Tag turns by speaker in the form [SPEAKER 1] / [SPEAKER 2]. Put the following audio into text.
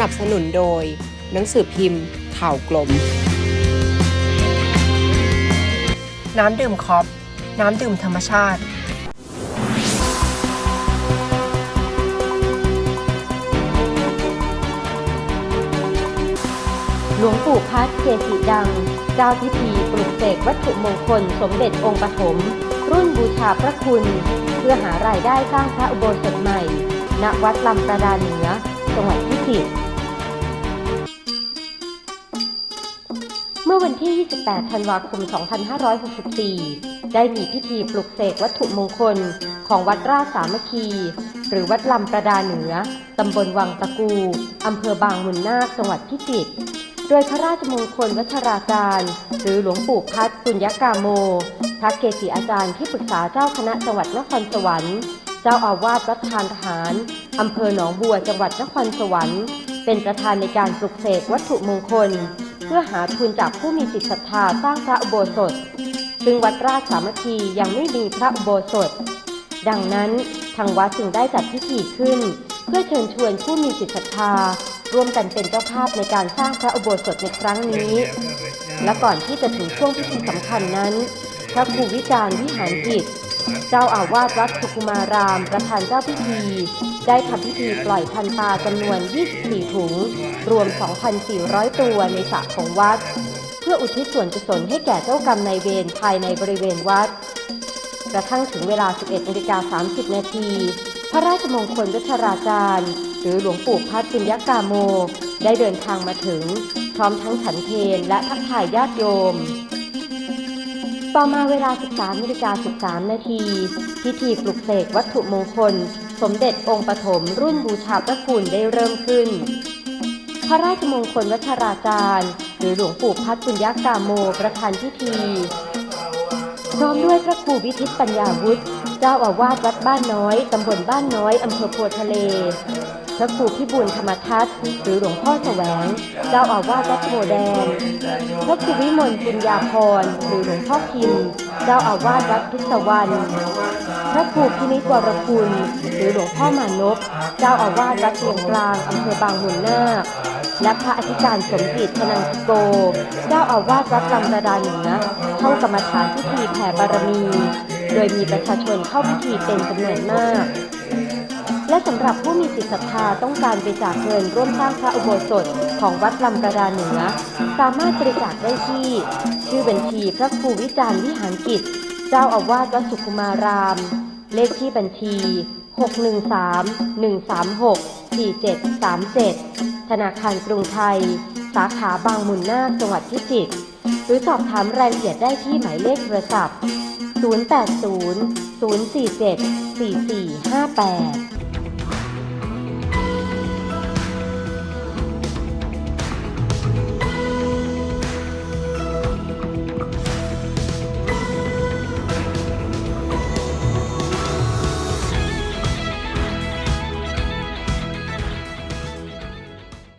[SPEAKER 1] นับสนุนโดย หนังสือพิมพ์ ข่าวกลม น้ำดื่มคอปน้ำดื่มธรรมชาติ
[SPEAKER 2] หลวงปู่พัดเกจิดัง เจ้าพิธีปลุกเสกวัตถุมงคลสมเด็จองค์ปฐม รุ่นบูชาพระคุณ เพื่อหารายได้สร้างพระอุโบสถใหม่ ณ วัดลำประดาเหนือ จังหวัดพิจิตร อวันที่ 28 ธันวาคม 2564 ได้มีพิธีปลุกเสกวัตถุมงคลของวัดราชสามัคคี หรือวัดลำประดาเหนือ ตำบลวังตะกู อำเภอบางมุนนาค จังหวัดพิจิตร โดยพระราชมงคลวัชราจารย์ หรือหลวงปู่พัดปุญญกาโม พระเกจิอาจารย์ที่ปรึกษาเจ้าคณะจังหวัดนครสวรรค์ เจ้าอาวาสวัดทานทหาร อำเภอหนองบัว จังหวัดนครสวรรค์ เป็นประธานในการปลุกเสกวัตถุมงคล เพื่อหาทุนจากผู้มีจิตศรัทธาสร้างพระอุโบสถ ซึ่งวัดราชสามัคคียังไม่มีพระอุโบสถ ดังนั้นทางวัดจึงได้จัดพิธีขึ้น เพื่อเชิญชวนผู้มีจิตศรัทธาร่วมกันเป็นเจ้าภาพในการสร้างพระอุโบสถในครั้งนี้ และก่อนที่จะถึงช่วงพิธีสำคัญนั้น พระครูวิจารณ์วิหารจิต เจ้าอาวาสวัดสุกุมาราม ประธานเจ้าพิธี ได้ทำพิธีปล่อยพันปลาจำนวน 24 ถุง รวม 2,400 ตัวในสระของวัด เพื่ออุทิศส่วนกุศลให้แก่เจ้ากรรมนายเวรภายในบริเวณวัด กระทั่งถึงเวลา 11นาฬิกา30 นาทีพระราชมงคลวัชราจารย์ หรือหลวงปู่พัดปุญญกาโม ได้เดินทางมาถึง พร้อมทั้งฉันเพลและทักทายญาติโยม ต่อมาเวลา 13นาฬิกา13 นาที พิธีปลุกเสกวัตถุมงคล สมเด็จองค์ปฐมรุ่นบูชาพระคุณได้เริ่มขึ้น พระราชมงคลวัชราจารย์หรือหลวงปู่พัดปุญญากาโมประธานพิธี พร้อมด้วยพระครูวิทิตปัญญาวุฒิ เจ้าอาวาสวัดบ้านน้อย ตำบลบ้านน้อย อำเภอโพทะเล พระครูพิบูลธรรมทัศน์หรือหลวงพ่อแสวง เจ้าอาวาสวัดโพแดง พระครูวิมลปุญญาพรหรือหลวงพ่อพิมเจ้าอาวาสวัดพุทธวัน พระครูพินิจวรคุณหรือหลวงพ่อมานพเจ้าอาวาสวัดเชียงกลางอำเภอบางมุนนาคและพระอธิการสมจิตธนันทโก เจ้าอาวาสวัดลำระดาเหนือเข้ากรรมฐานพิธีแผ่บารมี โดยมีประชาชนเข้าพิธีเป็นจำนวนมาก และสำหรับผู้มีจิตศรัทธาต้องการบริจาคเงินร่วมสร้างพระอุโบสถของวัดลำกระดานเหนือ สามารถบริจาคได้ที่ ชื่อบัญชีพระครูวิจารณ์วิหารกิจ เจ้าอาวาสวัดสุขุมาราม เลขที่บัญชี 613-136-4737 ธนาคารกรุงไทย สาขาบางมุนนาคจังหวัดพิจิตรหรือสอบถามรายละเอียดได้ที่หมายเลขโทรศัพท์ 080 047 4458